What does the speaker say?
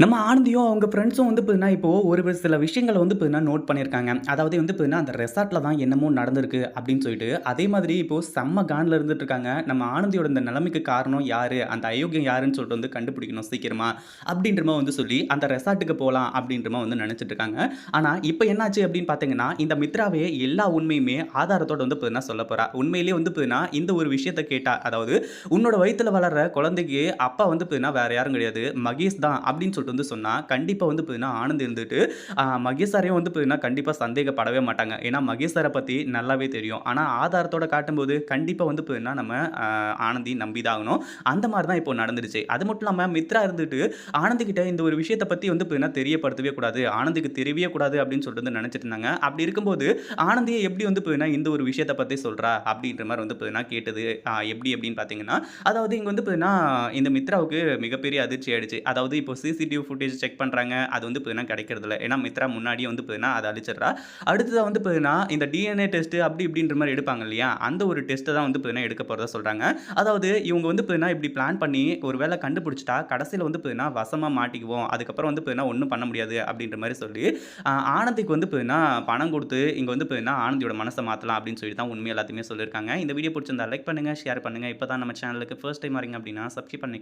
நம்ம ஆனந்தியும் அவங்க ஃப்ரெண்ட்ஸும் வந்து பார்த்தீங்கன்னா, இப்போ ஒரு சில விஷயங்களை வந்து பார்த்தீங்கன்னா, நோட் பண்ணியிருக்காங்க. அதாவது வந்து பார்த்தீங்கன்னா, அந்த ரெசார்ட்டில் தான் என்னமோ நடந்திருக்கு அப்படின்னு சொல்லிட்டு, அதே மாதிரி இப்போ செம்ம கான்ல இருந்துட்டு இருக்காங்க. நம்ம ஆனந்தியோட இந்த நிலைமைக்கு காரணம் யாரு? அந்த அயோக்கியம் யாருன்னு சொல்லிட்டு வந்து கண்டுபிடிக்கணும் சீக்கிரமா. அப்படின்றமா வந்து சொல்லி, அந்த ரெசார்ட்டுக்கு போகலாம் அப்படின்றமா வந்து நினச்சிட்டு இருக்காங்க. ஆனால் இப்போ என்னாச்சு அப்படின்னு பார்த்தீங்கன்னா, இந்த மித்ராவே எல்லா உண்மையுமே ஆதாரத்தோட வந்து பார்த்தீங்கன்னா சொல்ல போகிறா உண்மையிலேயே வந்து பார்த்தீங்கன்னா, இந்த ஒரு விஷயத்தை கேட்டால் அதாவது உன்னோட வயிற்றில் வளர்ற குழந்தைக்கு அப்பா வந்து பார்த்தீங்கன்னா, வேறு யாரும் கிடையாது. மகேஷ் தான் அப்படின்னு சொல்லிட்டு வந்து சொன்னால் கண்டிப்பாக வந்து பார்த்தீங்கன்னா, ஆனந்த் இருந்துட்டு மகேஷ் சாரையும் வந்து பார்த்தீங்கன்னா, கண்டிப்பாக சந்தேகப்படவே மாட்டாங்க. ஏன்னா, மகேஷ் சாரை பற்றி நல்லாவே தெரியும். ஆனால் ஆதாரத்தோட காட்டும்போது கண்டிப்பாக வந்து பார்த்தீங்கன்னா, நம்ம ஆனந்தி நம்பி தான் ஆகணும். அந்த மாதிரி தான் இப்போ நடந்துருச்சு. அது மட்டும் இல்லாமல் மித்ரா இருந்துட்டு, ஆனந்திக்கிட்ட இந்த ஒரு விஷயத்தை பற்றி வந்து பார்த்தீங்கன்னா, தெரியப்படுத்தவே கூடாது. ஆனந்திக்கு தெரியவே கூடாது அப்படின்னு சொல்லிட்டு வந்து நினச்சிட்டு இருந்தாங்க. அப்படி இருக்கும்போது, ஆனந்தியை எப்படி வந்து பார்த்தீங்கன்னா, இந்த ஒரு விஷயத்தை பற்றி சொல்கிறா அப்படின்ற மாதிரி வந்து பார்த்தீங்கன்னா கேட்டது. எப்படி அப்படின்னு பார்த்தீங்கன்னா, அதாவது இங்கே வந்து பார்த்தீங்கன்னா, இந்த மித்ராவுக்கு மிகப்பெரிய அதிர்ச்சி ஆயிடுச்சு. அதாவது இப்போ சிசிடிவி ஃபுட்டேஜ் செக் பண்ணுறாங்க அது வந்து பார்த்தீங்கன்னா கிடைக்கிறதில்ல. ஏன்னா, மித்ரா முன்னாடியே வந்து பார்த்தீங்கன்னா, அதை அழிச்சிடுறா. அடுத்ததாக வந்து பார்த்தீங்கன்னா, இந்த டிஎன்ஏ டெஸ்ட் அப்படி இப்படின்ற மாதிரி எடுப்பாங்க இல்லையா? அந்த ஒரு டெஸ்ட்டை தான் வந்து பார்த்தீங்கன்னா, எடுக்க போகிறதா சொல்கிறாங்க அதாவது இவங்க வந்து பார்த்தீங்கன்னா, இப்படி பிளான் பண்ணி ஒரு வேலை கண்டுபிடிச்சிட்டா கடைசியில் வந்து பார்த்தீங்கன்னா, வசமாக மாட்டிக்குவோம். அதுக்கப்புறம் வந்து பார்த்தீங்கன்னா, ஒன்றும் பண்ண முடியாது அப்படின்ற மாதிரி சொல்லி, ஆனந்திக்கு வந்து பார்த்தீங்கன்னா, பணம் கொடுத்து இங்கே வந்து பார்த்தீங்கன்னா, ஆனந்தியோட மனசை மாற்றலாம் அப்படின்னு சொல்லி தான் உண்மை எல்லாத்தையுமே சொல்லியிருக்காங்க. இந்த வீடியோ பிடிச்சிருந்தா லைக் பண்ணுங்க, ஷேர் பண்ணுங்க. இப்போ தான் நம்ம சேனலுக்கு ஃபர்ஸ்ட் டைம் வரீங்க அப்படின்னா, சப்ஸ்கிரைப் பண்ணிக்க